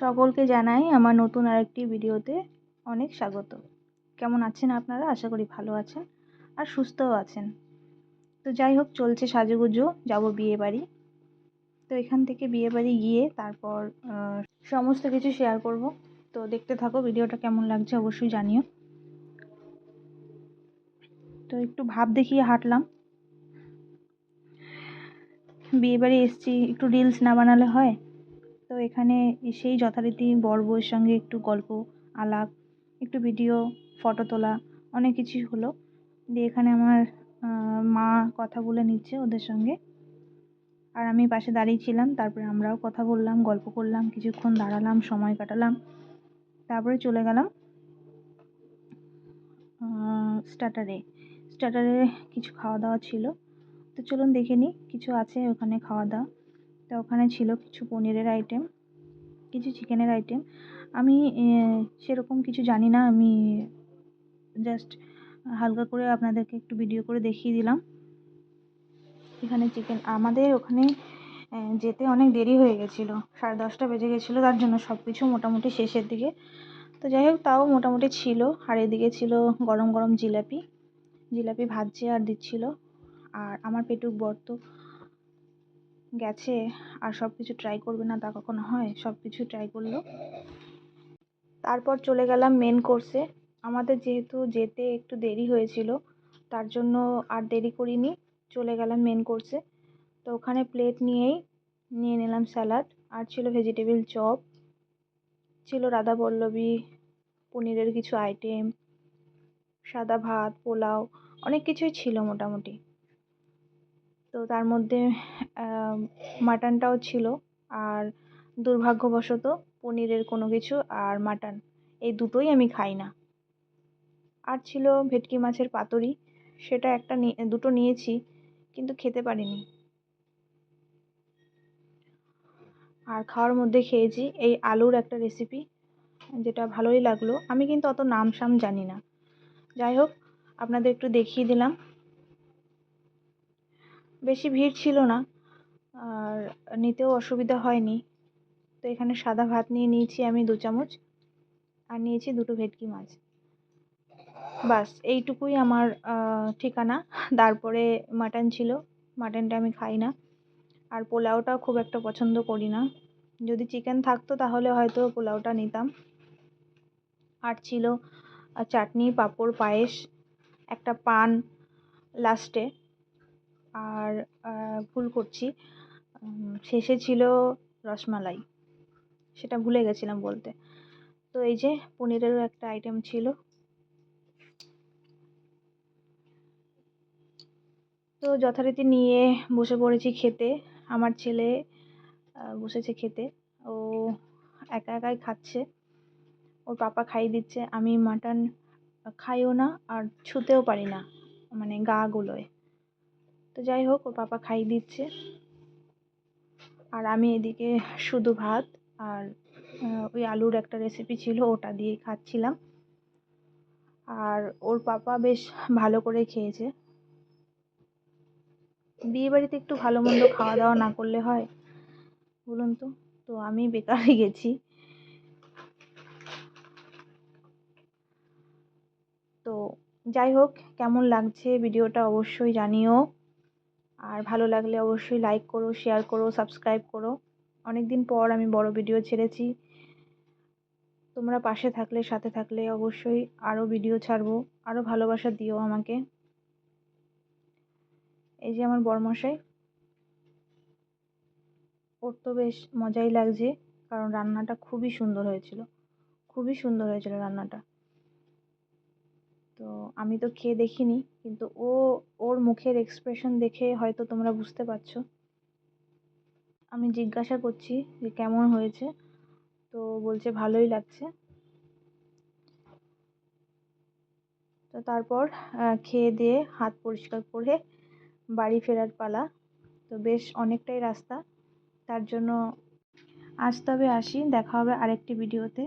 সকলকে জানাই আমার নতুন আরেকটি ভিডিওতে অনেক স্বাগত। কেমন আছেন আপনারা? আশা করি ভালো আছেন আর সুস্থও আছেন। তো যাই হোক, চলছে সাজুগুজু, যাব বিয়ে বাড়ি। তো এখান থেকে বিয়ে বাড়ি গিয়ে তারপর সমস্ত কিছু শেয়ার করব। তো দেখতে থাকো ভিডিওটা কেমন লাগছে, অবশ্যই জানিও। তো একটু ভাব দেখিয়ে হাঁটলাম। বিয়ে বাড়ি এসছি, একটু রিলস না বানালে হয়? তো এখানে এসেই যথারীতি বর বউয়ের সঙ্গে একটু গল্প, আলাপ, একটু ভিডিও ফটো তোলা, অনেক কিছুই হলো। দিয়ে এখানে আমার মা কথা বলে নিচ্ছে ওদের সঙ্গে। আর আমি পাশে দাঁড়িয়ে ছিলাম, তারপরে আমরাও কথা বললাম, গল্প করলাম, কিছুক্ষণ দাঁড়ালাম, সময় কাটালাম, তারপরে চলে গেলাম স্টার্টারে স্টার্টারে কিছু খাওয়া দাওয়া ছিল। তো চলুন দেখে নিই, কিছু আছে ওখানে খাওয়া দাওয়া। তো ওখানে ছিল কিছু পনিরের আইটেম কিছু চিকেনের আইটেম আমি সেরকম কিছু জানি না, আমি জাস্ট হালকা করে আপনাদেরকে একটু ভিডিও করে দেখিয়ে দিলাম। এখানে চিকেন আমাদের ওখানে যেতে অনেক দেরি হয়ে গেছিল, সাড়ে দশটা বেজে গেছিল, তার জন্য সব কিছু মোটামুটি শেষের দিকে। তো যাই হোক, তাও মোটামুটি ছিল, আর এদিকে ছিল গরম গরম জিলাপি। জিলাপি ভাজছে আর দিচ্ছিল, আর আমার পেটুক বর তো গেছে, আর সব কিছু ট্রাই করবে না তা কখনো হয়? সব কিছু ট্রাই করল। তারপর চলে গেলাম মেন কোর্সে আমাদের যেহেতু যেতে একটু দেরি হয়েছিল, তার জন্য আর দেরি করিনি, চলে গেলাম মেন কোর্সে তো ওখানে প্লেট নিয়েই নিয়ে নিলাম স্যালাড আর ছিল ভেজিটেবিল চপ ছিল রাধা পল্লবী পনিরের কিছু আইটেম সাদা ভাত, পোলাও, অনেক কিছুই ছিল মোটামুটি। তো তার মধ্যে মাটনটাও ছিল আর দুর্ভাগ্যবশত পনিরের কোনো কিছু আর মাটন, এই দুটোই আমি খাই না। আর ছিল ভেটকি মাছের পাতুরি, সেটা একটা দুটো নিয়েছি, কিন্তু খেতে পারিনি। আর খাওয়ার মধ্যে খেয়েছি এই আলুর একটা রেসিপি যেটা ভালোই লাগল। আমি কিন্তু অত নাম সাম জানি না। যাই হোক, আপনাদের একটু দেখিয়ে দিলাম। বেশি ভিড় ছিল না। আর নিতেও অসুবিধা হয়নি। তো এখানে সাদা ভাত নিয়ে নিয়েছি আমি দু চামচ আর নিয়েছি দুটো ভেটকি মাছ। বাস, এইটুকুই আমার ঠিকানা। তারপরে মাটন ছিল। মাটনটা আমি খাই না। আর পোলাওটাও খুব একটা পছন্দ করি না। যদি চিকেন থাকতো তাহলে হয়তো পোলাওটা নিতাম। আর ছিল চাটনি, পাঁপড়, পায়েস, একটা পান লাস্টে। আর ভুল করছি। শেষে ছিল রসমালাই। সেটা ভুলে গেছিলাম বলতে। তো এই যে পনিরেরও একটা আইটেম ছিল। তো যথারীতি নিয়ে বসে পড়েছি খেতে। আমার ছেলে বসেছে খেতে। ও একা একাই খাচ্ছে। ওর পাপা খাইয়ে দিচ্ছে। আমি মাটন খাইও না আর ছুতেও পারি না। মানে গাগুলোয় তো যাই হোক, ওর পাপা খাইয়ে দিচ্ছে। আর আমি এদিকে শুধু ভাত আর ওই আলুর একটা রেসিপি ছিল, ওটা দিয়ে খাচ্ছিলাম। আর ওর পাপা বেশ ভালো করে খেয়েছে। বিয়ে বাড়িতে একটু ভালো মন্দ খাওয়া দাওয়া না করলে হয়, বলুন তো? তো আমি বেকারই গেছি। তো যাই হোক, কেমন লাগছে? ভিডিওটা অবশ্যই জানিও। আর ভালো লাগলে অবশ্যই লাইক করো শেয়ার করো সাবস্ক্রাইব করো। অনেক দিন পর আমি বড় ভিডিও ছেড়েছি। তোমরা পাশে থাকলে, সাথে থাকলে অবশ্যই আরও ভিডিও ছাড়বো। আরও ভালোবাসা দিও আমাকে। এই যে আমার বরমশাই। ওর তো বেশ মজাই লাগছে, কারণ রান্নাটা খুবই সুন্দর হয়েছিল। খুবই সুন্দর হয়েছিল রান্নাটা। তো আমি তো খেয়ে দেখিনি, কিন্তু ও, ওর মুখের এক্সপ্রেশন দেখে হয়তো তোমরা বুঝতে পারছ। আমি জিজ্ঞাসা করছি যে কেমন হয়েছে? তো বলছে ভালোই লাগছে। তো তারপর খেয়ে দিয়ে হাত পরিষ্কার করে বাড়ি ফেরার পালা। তো বেশ অনেকটাই রাস্তা। তার জন্য আজ তবে আসি, দেখা হবে আরেকটি ভিডিওতে।